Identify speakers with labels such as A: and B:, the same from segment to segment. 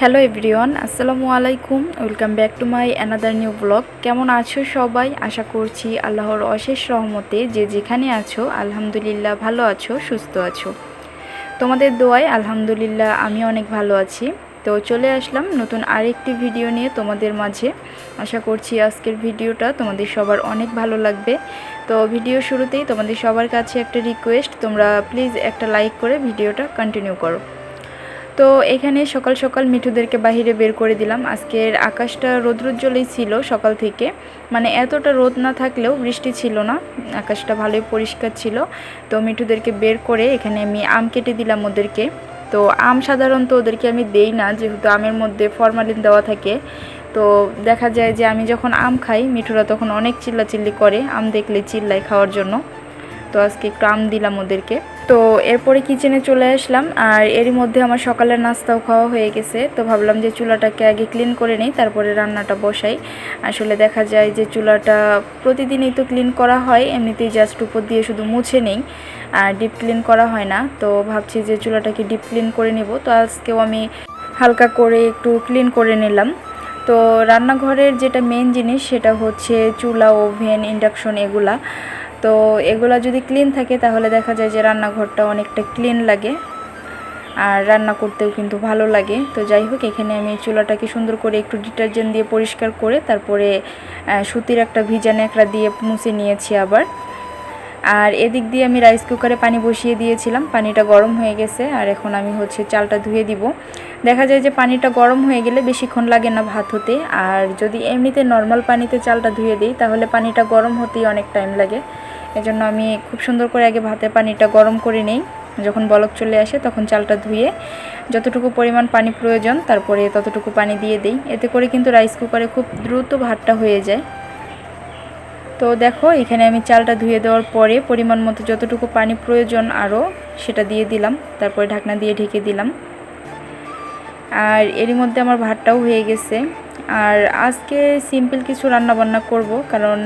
A: Hello everyone আসসালামু আলাইকুম। Welcome back to my another new blog কেমন আছো সবাই? আশা করছি আল্লাহর অশেষ রহমতে যে যেখানে আছো, আলহামদুলিল্লাহ ভালো আছো, সুস্থ আছো। তোমাদের দোয়ায় আলহামদুলিল্লাহ আমি অনেক ভালো আছি। তো চলে আসলাম নতুন আরেকটি ভিডিও নিয়ে তোমাদের মাঝে। আশা করছি আজকের ভিডিওটা তোমাদের সবার অনেক ভালো লাগবে। তো ভিডিও শুরুতেই তোমাদের সবার কাছে একটা রিকোয়েস্ট তোমরা প্লিজ একটা লাইক করে ভিডিওটা কন্টিনিউ করো। তো এখানে সকাল সকাল মিঠুদেরকে বাহিরে বের করে দিলাম। আজকের আকাশটা রৌদ্রোজ্জ্বলই ছিল সকাল থেকে। মানে এতটা রোদ না থাকলেও বৃষ্টি ছিল না। আকাশটা ভালোই পরিষ্কার ছিল। তো মিঠুদেরকে বের করে এখানে আমি আম কেটে দিলাম ওদেরকে। তো আম সাধারণত ওদেরকে আমি দেই না, যেহেতু আমের মধ্যে ফরমালিন দেওয়া থাকে। তো দেখা যায় যে আমি যখন আম খাই, মিঠুরা তখন অনেক চিল্লাচিল্লি করে আম দেখলে চিল্লাই খাওয়ার জন্য। তো আজকে আম দিলাম ওদেরকে। তো এরপরে কিচেনে চলে আসলাম, আর এরই মধ্যে আমার সকালের নাস্তাও খাওয়া হয়ে গেছে। তো ভাবলাম যে চুলাটাকে আগে ক্লিন করে নিই, তারপরে রান্নাটা বসাই। আসলে দেখা যায় যে চুলাটা প্রতিদিনই তো ক্লিন করা হয়, এমনিতেই জাস্ট উপর দিয়ে শুধু মুছে নেই, আর ডিপ ক্লিন করা হয় না। তো ভাবছি যে চুলাটাকে ডিপ ক্লিন করে নেব। তো আজকেও আমি হালকা করে একটু ক্লিন করে নিলাম। তো রান্নাঘরের যেটা মেন জিনিস, সেটা হচ্ছে চুলা ওভেন ইন্ডাকশন এগুলা। তো এগুলো যদি ক্লিন থাকে তাহলে দেখা যায় যে রান্নাঘরটা অনেকটা ক্লিন লাগে। আর রান্না করতেও কিন্তু ভালো লাগে। তো যাই হোক, এখানে আমি চুলাটাকে সুন্দর করে একটু ডিটারজেন্ট দিয়ে পরিষ্কার করে তারপরে সুতির একটা ভিজা ন্যাকড়া দিয়ে মুছে নিয়েছি আবার। আর এদিক দিয়ে আমি রাইস কুকারে পানি বসিয়ে দিয়েছিলাম। পানিটা গরম হয়ে গেছে আর এখন আমি হচ্ছে চালটা ধুয়ে দিব। দেখা যায় যে পানিটা গরম হয়ে গেলে বেশিক্ষণ লাগে না ভাত হতে। আর যদি এমনিতে নর্মাল পানিতে চালটা ধুয়ে দিই, তাহলে পানিটা গরম হতেই অনেক টাইম লাগে। এজন্য আমি খুব সুন্দর করে আগে ভাতের পানিটা গরম করে নেই। যখন বলক চলে আসে তখন চালটা ধুয়ে যতটুকু পরিমাণ পানি প্রয়োজন তারপরে ততটুকু পানি দিয়ে দিই। এতে করে কিন্তু রাইস কুকারে খুব দ্রুত ভাতটা হয়ে যায়। তো দেখো, এখানে আমি চালটা ধুয়ে দেওয়ার পরে পরিমাণ মতো যতটুকু পানি প্রয়োজন আরও সেটা দিয়ে দিলাম। তারপরে ঢাকনা দিয়ে ঢেকে দিলাম। আর এরই মধ্যে আমার ভাতটাও হয়ে গেছে। আর আজকে সিম্পল কিছু রান্না বান্না করব, কারণ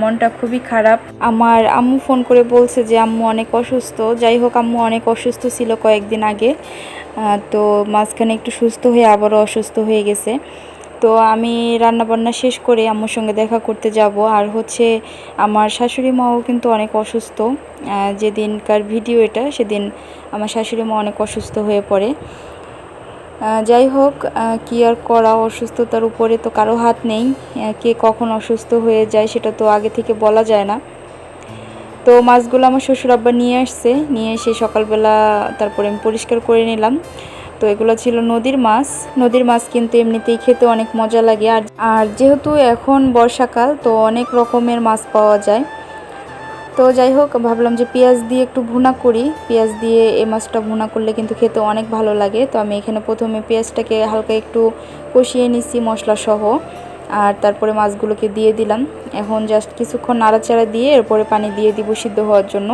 A: মনটা খুবই খারাপ। আমার আম্মু ফোন করে বলছে যে, আম্মু অনেক অসুস্থ। যাই হোক, আম্মু অনেক অসুস্থ ছিল কয়েকদিন আগে। তো মাঝখানে একটু সুস্থ হয়ে আবারও অসুস্থ হয়ে গেছে। তো আমি রান্না বান্না শেষ করে আম্মুর সঙ্গে দেখা করতে যাব। আর হচ্ছে, আমার শাশুড়ি মাও কিন্তু অনেক অসুস্থ। যেদিনকার ভিডিও এটা, সেদিন আমার শাশুড়ি মা অনেক অসুস্থ হয়ে পড়ে। যাই হোক কি আর করা, অসুস্থতার উপরে তো কারও হাত নেই। কে কখন অসুস্থ হয়ে যায় সেটা তো আগে থেকে বলা যায় না। তো মাছগুলো আমার শ্বশুর আব্বা নিয়ে আসছে, নিয়ে এসে সকালবেলা তারপরে আমি পরিষ্কার করে নিলাম। তো এগুলো ছিল নদীর মাছ। নদীর মাছ কিন্তু এমনিতেই খেতে অনেক মজা লাগে। আর আর যেহেতু এখন বর্ষাকাল, তো অনেক রকমের মাছ পাওয়া যায়। তো যাই হোক, ভাবলাম যে পেঁয়াজ দিয়ে একটু ভুনা করি। পেঁয়াজ দিয়ে এই মাছটা ভুনা করলে কিন্তু খেতে অনেক ভালো লাগে। তো আমি এখানে প্রথমে পেঁয়াজটাকে হালকা একটু কষিয়ে নিচ্ছি মশলা সহ আর তারপরে মাছগুলোকে দিয়ে দিলাম। এখন জাস্ট কিছুক্ষণ নাড়াচাড়া দিয়ে এরপরে পানি দিয়ে দিব সিদ্ধ হওয়ার জন্য।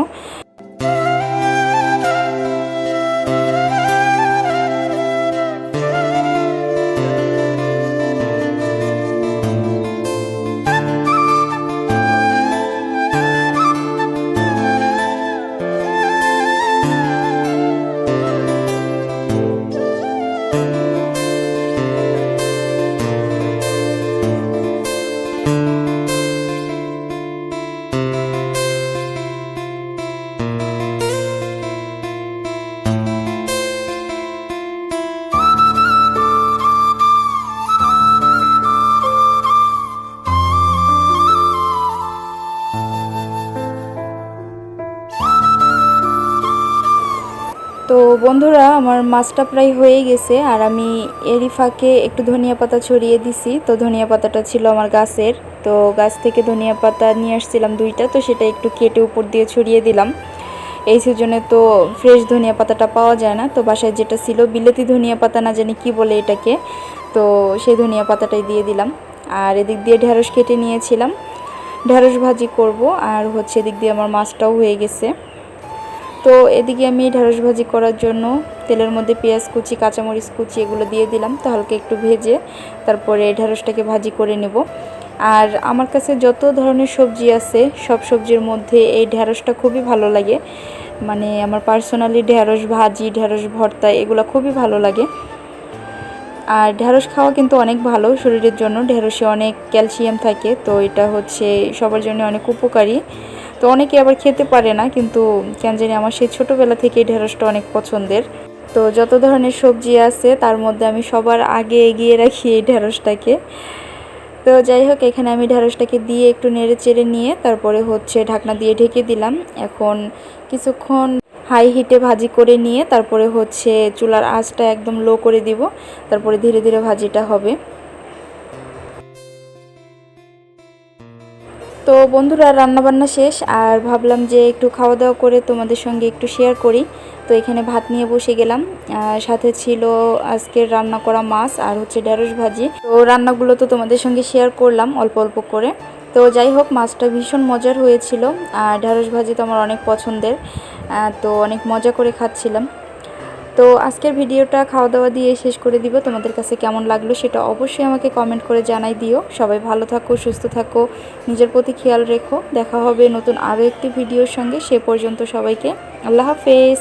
A: বন্ধুরা, আমার মাছটা প্রায় হয়ে গেছে আর আমি এরই ফাঁকে একটু ধনিয়া পাতা ছড়িয়ে দিছি। তো ধনিয়া পাতাটা ছিল আমার গাছের। তো গাছ থেকে ধনিয়া পাতা নিয়ে আসছিলাম দুইটা, তো সেটা একটু কেটে উপর দিয়ে ছড়িয়ে দিলাম। এই সিজনে তো ফ্রেশ ধনিয়া পাতাটা পাওয়া যায় না। তো বাসায় যেটা ছিল বিলেতি ধনিয়া পাতা, না জানি কি বলে এটাকে, তো সেই ধনিয়া পাতাটাই দিয়ে দিলাম। আর এদিক দিয়ে ঢেঁড়স কেটে নিয়েছিলাম। ঢেঁড়স ভাজি করব আর হচ্ছে এদিক দিয়ে আমার মাছটাও হয়ে গেছে। তো এদিকে আমি ঢেঁড়স ভাজি করার জন্য তেলের মধ্যে পেঁয়াজ কুচি, কাঁচামরিচ কুচি এগুলো দিয়ে দিলাম। তো হালকা একটু ভেজে তারপরে ঢেঁড়সটাকে ভাজি করে নেব। আর আমার কাছে যত ধরনের সবজি আছে, সব সবজির মধ্যে এই ঢেঁড়সটা খুবই ভালো লাগে। মানে আমার পার্সোনালি ঢেঁড়স ভাজি, ঢেঁড়স ভর্তা এগুলো খুবই ভালো লাগে। আর ঢেঁড়স খাওয়া কিন্তু অনেক ভালো শরীরের জন্য। ঢেঁড়সে অনেক ক্যালসিয়াম থাকে, তো এটা হচ্ছে সবার জন্য অনেক উপকারী। তো অনেকে আবার খেতে পারে না, কিন্তু কেন জানি আমার সেই ছোটোবেলা থেকেই ঢেঁড়সটা অনেক পছন্দের। তো যত ধরনের সবজি আছে, তার মধ্যে আমি সবার আগে এগিয়ে রাখি এই ঢেঁড়সটাকে। তো যাই হোক, এখানে আমি ঢেঁড়সটাকে দিয়ে একটু নেড়ে চেড়ে নিয়ে তারপরে হচ্ছে ঢাকনা দিয়ে ঢেকে দিলাম। এখন কিছুক্ষণ হাই হিটে ভাজি করে নিয়ে তারপরে হচ্ছে চুলার আঁচটা একদম লো করে দিব, তারপরে ধীরে ধীরে ভাজিটা হবে। তো বন্ধুরা, রান্নাবান্না শেষ। আর ভাবলাম যে একটু খাওয়া দাওয়া করে তোমাদের সঙ্গে একটু শেয়ার করি। তো এখানে ভাত নিয়ে বসে গেলাম। সাথে ছিল আজকের রান্না করা মাছ আর হচ্ছে ঢেঁড়স ভাজি। তো রান্নাগুলো তো তোমাদের সঙ্গে শেয়ার করলাম অল্প অল্প করে। তো যাই হোক, মাছটা ভীষণ মজার হয়েছিল। আর ঢেঁড়স ভাজি তো আমার অনেক পছন্দের। তো অনেক মজা করে খাচ্ছিলাম। তো আজকের ভিডিওটা খাওয়া দাওয়া দিয়ে শেষ করে দিব। তোমাদের কাছে কেমন লাগল সেটা অবশ্যই আমাকে কমেন্ট করে জানাই দিও। সবাই ভালো থাকো, সুস্থ থাকো, নিজের প্রতি খেয়াল রেখো। দেখা হবে নতুন আরও একটি ভিডিওর সঙ্গে। সে পর্যন্ত সবাইকে আল্লাহ হাফেজ।